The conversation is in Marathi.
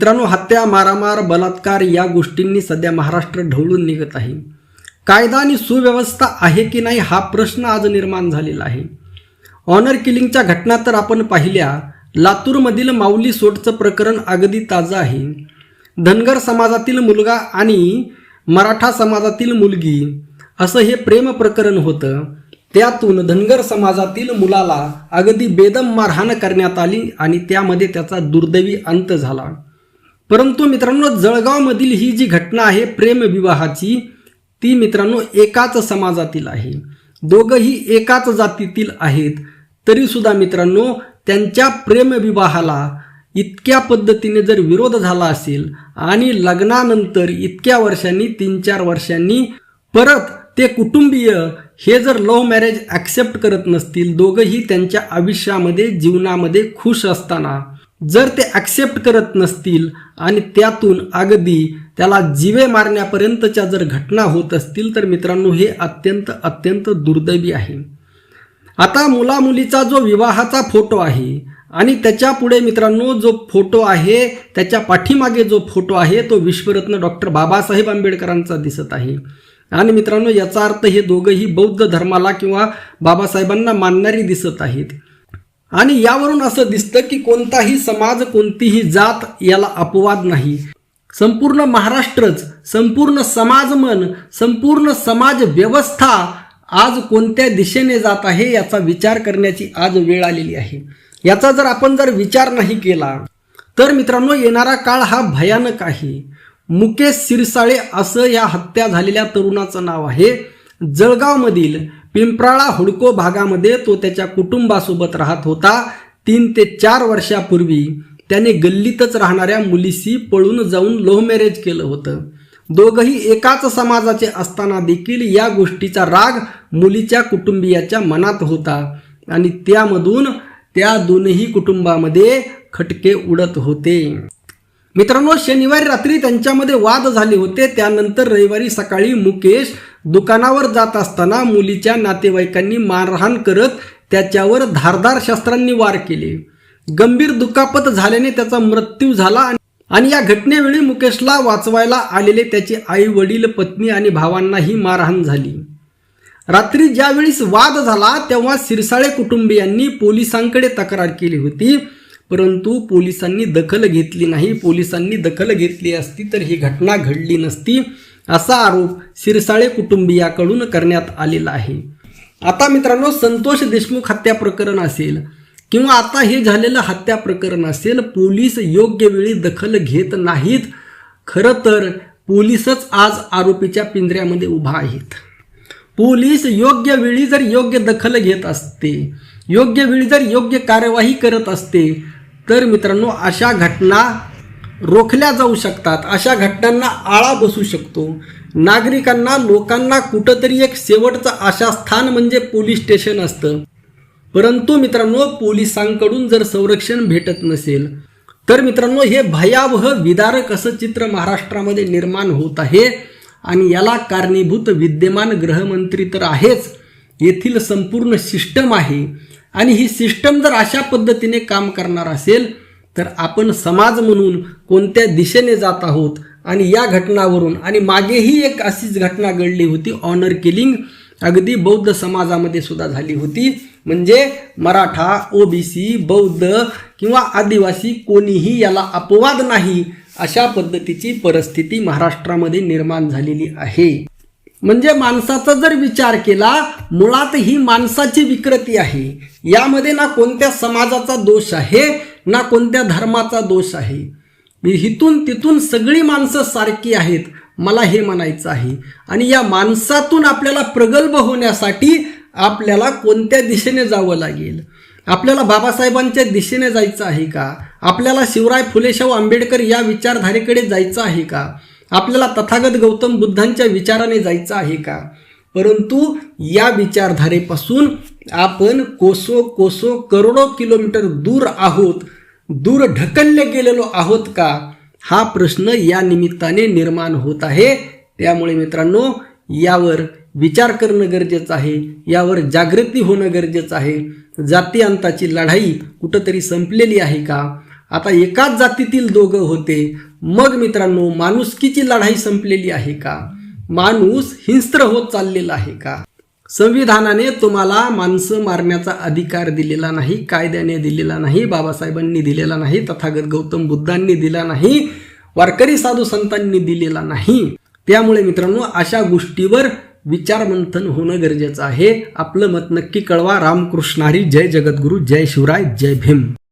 मित्रांनो हत्या मारामार बलात्कार या गोष्टींनी सध्या महाराष्ट्र ढवळून निघत आहे. कायदा आणि सुव्यवस्था आहे की नाही हा प्रश्न आज निर्माण झालेला आहे. ऑनर किलिंगच्या घटना तर आपण पाहिल्या. लातूरमधील माऊली सोटचं प्रकरण अगदी ताजं आहे. धनगर समाजातील मुलगा आणि मराठा समाजातील मुलगी असं हे प्रेम प्रकरण होतं. त्यातून धनगर समाजातील मुलाला अगदी बेदम मारहाण करण्यात आली आणि त्यामध्ये त्याचा दुर्दैवी अंत झाला. परंतु मित्रांनो जळगावमधील ही जी घटना आहे प्रेमविवाहाची ती मित्रांनो एकाच समाजातील आहे. दोघंही एकाच जातीतील आहेत. तरीसुद्धा मित्रांनो त्यांच्या प्रेमविवाहाला इतक्या पद्धतीने जर विरोध झाला असेल आणि लग्नानंतर इतक्या वर्षांनी तीन चार वर्षांनी परत ते कुटुंबीय हे जर लव्ह मॅरेज ॲक्सेप्ट करत नसतील दोघंही त्यांच्या आयुष्यामध्ये जीवनामध्ये खुश असताना जर ते ॲक्सेप्ट करत नसतील आणि त्यातून अगदी त्याला जीवे मारण्यापर्यंतच्या जर घटना होत असतील तर मित्रांनो हे अत्यंत अत्यंत दुर्दैवी आहे. आता मुलामुलीचा जो विवाहाचा फोटो आहे आणि त्याच्या पुढे मित्रांनो जो फोटो आहे त्याच्या पाठीमागे जो फोटो आहे तो विश्वरत्न डॉक्टर बाबासाहेब आंबेडकरांचा दिसत आहे. आणि मित्रांनो याचा अर्थ हे दोघंही बौद्ध धर्माला किंवा बाबासाहेबांना मानणारी दिसत आहेत. आणि यावरून असं दिसतं की कोणताही समाज कोणतीही जात याला अपवाद नाही. संपूर्ण महाराष्ट्रच संपूर्ण समाजमन संपूर्ण समाज व्यवस्था आज कोणत्या दिशेने जात आहे याचा विचार करण्याची आज वेळ आलेली आहे. याचा जर आपण जर विचार नाही केला तर मित्रांनो येणारा काळ हा भयानक आहे. मुकेश सिरसाळे असं या हत्या झालेल्या तरुणाचं नाव आहे. जळगावमधील पिंपराळा हुडको भागामध्ये तो त्याच्या कुटुंबासोबत राहत होता. तीन ते चार वर्षापूर्वी त्याने गल्लीतच राहणाऱ्या मुलीशी पळून जाऊन लव्ह मॅरेज केलं होतं. दोघंही एकाच समाजाचे असताना देखील या गोष्टीचा राग मुलीच्या कुटुंबियाच्या मनात होता आणि त्यामधून त्या दोनही कुटुंबामध्ये खटके उडत होते. मित्रांनो शनिवारी रात्री त्यांच्यामध्ये वाद झाले होते. त्यानंतर रविवारी सकाळी मुकेश दुकानावर जात असताना मुलीच्या नातेवाईकांनी मारहाण करत त्याच्यावर धारदार शस्त्रांनी वार केले. गंभीर दुखापत झाल्याने त्याचा मृत्यू झाला आणि या घटनेवेळी मुकेशला वाचवायला आलेले त्याचे आई वडील पत्नी आणि भावांनाही मारहाण झाली. रात्री ज्यावेळीस वाद झाला तेव्हा सिरसाळे कुटुंबियांनी पोलिसांकडे तक्रार केली होती. परंतु पोलिसांनी दखल घेतली नाही. पोलिसांनी दखल घेतली असती तर ही घटना घडली नसती. असा आरोप सिरसाळे कुटुंबियाकडून करण्यात आलेला आहे. आता मित्रांनो संतोष देशमुख हत्या प्रकरण असेल किंवा आता हे झालेलं हत्या प्रकरण असेल पोलीस योग्य वेळी दखल घेत नाहीत. खरं तर पोलीसच आज आरोपीच्या पिंजऱ्यामध्ये उभा आहेत. पोलीस योग्य वेळी जर योग्य दखल घेत असते योग्य वेळी जर योग्य कार्यवाही करत असते तर मित्रांनो अशा घटना रोखल्या जाऊ शकतात. अशा घटनांना आळा बसू शकतो. नागरिकांना लोकांना कुठंतरी एक शेवटचं आशास्थान म्हणजे पोलीस स्टेशन असतं. परंतु मित्रांनो पोलिसांकडून जर संरक्षण भेटत नसेल तर मित्रांनो हे भयावह विदारक असं चित्र महाराष्ट्रामध्ये निर्माण होत आहे आणि याला कारणीभूत विद्यमान गृहमंत्री तर आहेच. येथील संपूर्ण सिस्टम आहे. आणि ही सिस्टम जर अशा पद्धतीने काम करणार असेल तर आपण समाज म्हणून कोणत्या दिशेने जात आहोत आणि या घटनावरून आणि मागेही एक अशीच घटना घडली होती. ऑनर किलिंग अगदी बौद्ध समाजामध्ये सुद्धा झाली होती. म्हणजे मराठा ओबीसी बौद्ध किंवा आदिवासी कोणीही याला अपवाद नाही अशा पद्धतीची परिस्थिती महाराष्ट्रामध्ये निर्माण झालेली आहे. म्हणजे माणसाचा जर विचार केला मुळात ही माणसाची विकृती आहे. यामध्ये ना कोणत्या समाजाचा दोष आहे ना कोणत्या धर्माचा दोष आहे. हिथून तिथून सगळी माणसं सारखी आहेत मला हे म्हणायचं आहे. आणि या माणसातून आपल्याला प्रगल्भ होण्यासाठी आपल्याला कोणत्या दिशेने जावं लागेल? आपल्याला बाबासाहेबांच्या दिशेने जायचं आहे का? आपल्याला शिवराय फुले शाहू आंबेडकर या विचारधारेकडे जायचं आहे का? आपल्याला तथागत गौतम बुद्धांच्या विचाराने जायचं आहे का? परंतु या विचारधारेपासून आपण कोसो कोसो करोडो किलोमीटर दूर आहोत दूर ढकलले गेलेलो आहोत का? हा प्रश्न या निमित्ताने निर्माण होत आहे. त्यामुळे मित्रांनो यावर विचार करणं गरजेचं आहे यावर जागृती होणं गरजेचं आहे. जातीअंताची लढाई कुठंतरी संपलेली आहे का? आता एकाच जातीतील दोघं होते. मग मित्रांनो माणुसकीची लढाई संपलेली आहे का? माणूस हिंस्त्र होत चाललेला आहे का? संविधानाने तुम्हाला माणसं मारण्याचा अधिकार दिलेला नाही कायद्याने दिलेला नाही बाबासाहेबांनी दिलेला नाही तथागत गौतम बुद्धांनी दिला नाही वारकरी साधू संतांनी दिलेला नाही. त्यामुळे मित्रांनो अशा गोष्टीवर विचारमंथन होणं गरजेचं आहे. आपलं मत नक्की कळवा. रामकृष्णारी. जय जगद्गुरू. जय शिवराय. जय भीम.